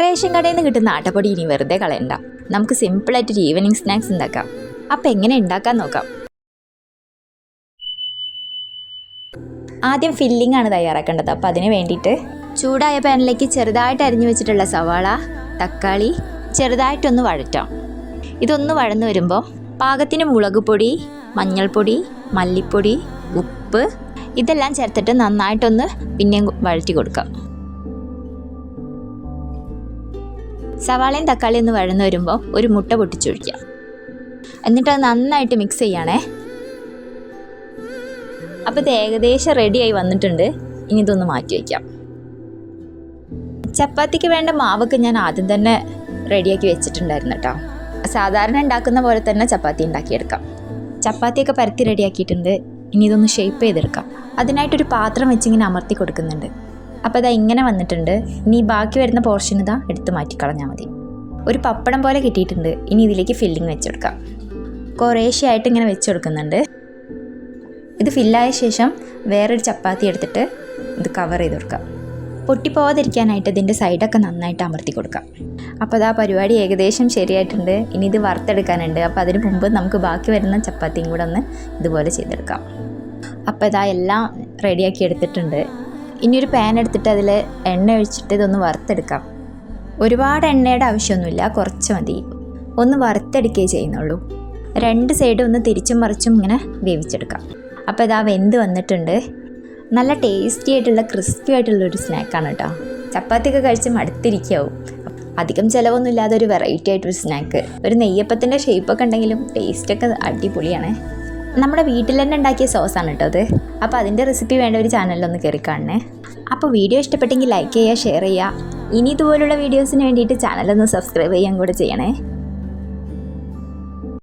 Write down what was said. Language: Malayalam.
റേഷൻ കടയിൽ നിന്ന് കിട്ടുന്ന ആട്ടപ്പൊടി ഇനി വെറുതെ കളയണ്ട. നമുക്ക് സിമ്പിളായിട്ടൊരു ഈവനിങ് സ്നാക്സ് ഉണ്ടാക്കാം. അപ്പം എങ്ങനെ ഉണ്ടാക്കാൻ നോക്കാം? ആദ്യം ഫില്ലിംഗ് ആണ് തയ്യാറാക്കേണ്ടത്. അപ്പോൾ അതിന് വേണ്ടിയിട്ട് ചൂടായ പാനിലേക്ക് ചെറുതായിട്ട് അരിഞ്ഞു വെച്ചിട്ടുള്ള സവാള തക്കാളി ചെറുതായിട്ടൊന്ന് വഴറ്റാം. ഇതൊന്ന് വഴന്നു വരുമ്പോൾ പാകത്തിന് മുളക് പൊടി മഞ്ഞൾപ്പൊടി മല്ലിപ്പൊടി ഉപ്പ് ഇതെല്ലാം ചേർത്തിട്ട് നന്നായിട്ടൊന്ന് പിന്നെയും വഴറ്റി കൊടുക്കാം. സവാളയും തക്കാളിയും ഒന്ന് വഴന്നു വരുമ്പോൾ ഒരു മുട്ട പൊട്ടിച്ചൊഴിക്കുക. എന്നിട്ട് അത് നന്നായിട്ട് മിക്സ് ചെയ്യണേ. അപ്പോൾ ഇത് ഏകദേശം റെഡിയായി വന്നിട്ടുണ്ട്. ഇനി ഇതൊന്ന് മാറ്റി വയ്ക്കാം. ചപ്പാത്തിക്ക് വേണ്ട മാവൊക്കെ ഞാൻ ആദ്യം തന്നെ റെഡിയാക്കി വെച്ചിട്ടുണ്ടായിരുന്നു കേട്ടോ സാധാരണ ഉണ്ടാക്കുന്ന പോലെ തന്നെ ചപ്പാത്തി ഉണ്ടാക്കിയെടുക്കാം. ചപ്പാത്തിയൊക്കെ പരത്തി റെഡിയാക്കിയിട്ടുണ്ട് ഇനി ഇതൊന്ന് ഷേപ്പ് ചെയ്തെടുക്കാം. അതിനായിട്ടൊരു പാത്രം വെച്ചിങ്ങനെ അമർത്തി കൊടുക്കുന്നുണ്ട്. അപ്പോൾ ഇതാ ഇങ്ങനെ വന്നിട്ടുണ്ട്. ഇനി ബാക്കി വരുന്ന പോർഷൻ ഇതാ എടുത്ത് മാറ്റിക്കളഞ്ഞാൽ മതി. ഒരു പപ്പടം പോലെ കിട്ടിയിട്ടുണ്ട്. ഇനി ഇതിലേക്ക് ഫില്ലിങ് വെച്ചെടുക്കാം. കുറേശ്ശെയായിട്ട് ഇങ്ങനെ വെച്ച് കൊടുക്കുന്നുണ്ട് ഇത് ഫില്ലായ ശേഷം വേറൊരു ചപ്പാത്തി എടുത്തിട്ട് ഇത് കവർ ചെയ്ത് കൊടുക്കാം. പൊട്ടിപ്പോവാതിരിക്കാനായിട്ട് ഇതിന്റെ സൈഡൊക്കെ നന്നായിട്ട് അമർത്തി കൊടുക്കാം. അപ്പോൾ അതാ പരിപാടി ഏകദേശം ശരിയായിട്ടുണ്ട്. ഇനി ഇത് വറുത്തെടുക്കാനുണ്ട്. അപ്പോൾ അതിന് മുമ്പ് നമുക്ക് ബാക്കി വരുന്ന ചപ്പാത്തിയും കൂടെ ഒന്ന് ഇതുപോലെ ചെയ്തെടുക്കാം. അപ്പോൾ ഇതാ എല്ലാം റെഡിയാക്കി എടുത്തിട്ടുണ്ട്. ഇനി ഒരു പാൻ എടുത്തിട്ട് അതിൽ എണ്ണ ഒഴിച്ചിട്ട് ഇതൊന്ന് വറുത്തെടുക്കാം. ഒരുപാട് എണ്ണയുടെ ആവശ്യമൊന്നുമില്ല കുറച്ച് മതി. ഒന്ന് വറുത്തെടുക്കുകയേ ചെയ്യുന്നുള്ളൂ. രണ്ട് സൈഡും ഒന്ന് തിരിച്ചും മറിച്ചും ഇങ്ങനെ വേവിച്ചെടുക്കാം. അപ്പോൾ ഇതാ വെന്ത് വന്നിട്ടുണ്ട്. നല്ല ടേസ്റ്റി ആയിട്ടുള്ള ക്രിസ്പി ആയിട്ടുള്ള ഒരു സ്നാക്കാണ് കേട്ടോ. ചപ്പാത്തിയൊക്കെ കഴിച്ച് മടുത്തിരിക്കാവും. അധികം ചിലവൊന്നും ഇല്ലാതെ ഒരു വെറൈറ്റി ആയിട്ടൊരു സ്നാക്ക് ഒരു നെയ്യപ്പത്തിന്റെ ഷേപ്പൊക്കെ ഉണ്ടെങ്കിലും ടേസ്റ്റൊക്കെ അടിപൊളിയാണ്. നമ്മുടെ വീട്ടിൽ തന്നെ ഉണ്ടാക്കിയ സോസാണ് കേട്ടോ അത്. അപ്പോൾ അതിന്റെ റെസിപ്പി വേണ്ട ഒരു ചാനലിലൊന്ന് കയറി കാണണേ. അപ്പോൾ വീഡിയോ ഇഷ്ടപ്പെട്ടെങ്കിൽ ലൈക്ക് ചെയ്യുക ഷെയർ ചെയ്യുക. ഇനി ഇതുപോലുള്ള വീഡിയോസിന് വേണ്ടിയിട്ട് ചാനലൊന്ന് സബ്സ്ക്രൈബ് ചെയ്യാൻ കൂടെ ചെയ്യണേ.